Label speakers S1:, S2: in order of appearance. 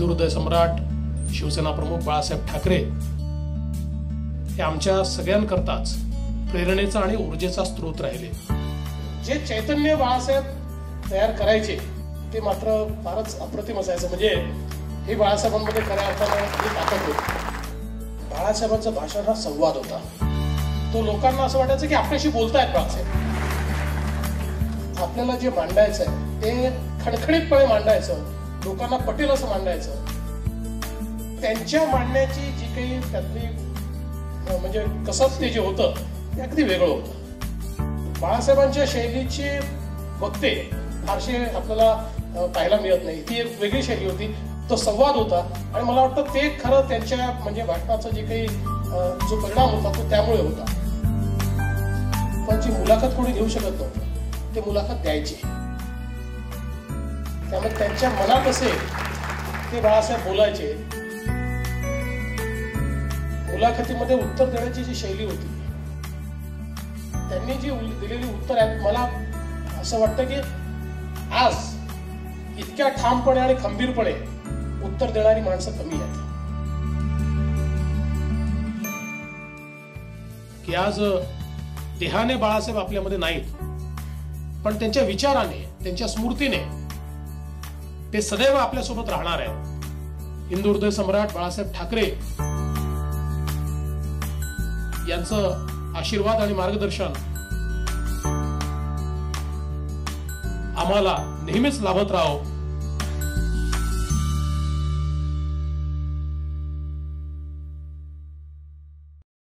S1: हिंदुहृदय सम्राट शिवसेना प्रमुख बाळासाहेब ठाकरे हे आमच्या सगळ्यांकरताच प्रेरणेचा आणि ऊर्जेचा स्रोत राहिले. जे चैतन्य बाळासाहेब तयार करायचे ते मात्र फारच अप्रतिम असायचं. म्हणजे हे बाळासाहेबांमध्ये खऱ्या अर्थानं ताकद होती. बाळासाहेबांचं भाषण हा संवाद होता. तो लोकांना असं वाटायचं की आपल्याशी बोलतायत बाळासाहेब. आपल्याला जे मांडायचं आहे ते खणखणीतपणे मांडायचं. लोकांना पटेल असं मांडायचं. त्यांच्या मांडण्याची जी काही त्यातली म्हणजे कसं ते जे होतं ते अगदी वेगळं होतं. बाळासाहेबांच्या शैलीची वक्ते फारसे आपल्याला पाहायला मिळत नाही. ती एक वेगळी शैली होती. तो संवाद होता. आणि मला वाटतं ते खरं त्यांच्या म्हणजे भाषणाचा जे काही जो परिणाम होता तो त्यामुळे होता. पण जी मुलाखत कोणी घेऊ शकत नव्हतं ते मुलाखत द्यायची. त्यामुळे त्यांच्या मनात असे ते बाळासाहेब बोलायचे. मुलाखतीमध्ये उत्तर देण्याची जी शैली होती त्यांनी जी दिलेली उत्तर आहेत मला असं वाटतं की आज इतक्या ठामपणे आणि खंबीरपणे उत्तर देणारी माणसं कमी आहेत. की आज देहाने बाळासाहेब आपल्यामध्ये नाहीत पण त्यांच्या विचाराने त्यांच्या स्मृतीने ते सदैव आपल्यासोबत राहणार आहेत. हिंदू हृदय सम्राट बाळासाहेब ठाकरे यांचं आशीर्वाद आणि मार्गदर्शन आम्हाला नेहमीच लाभत राहो.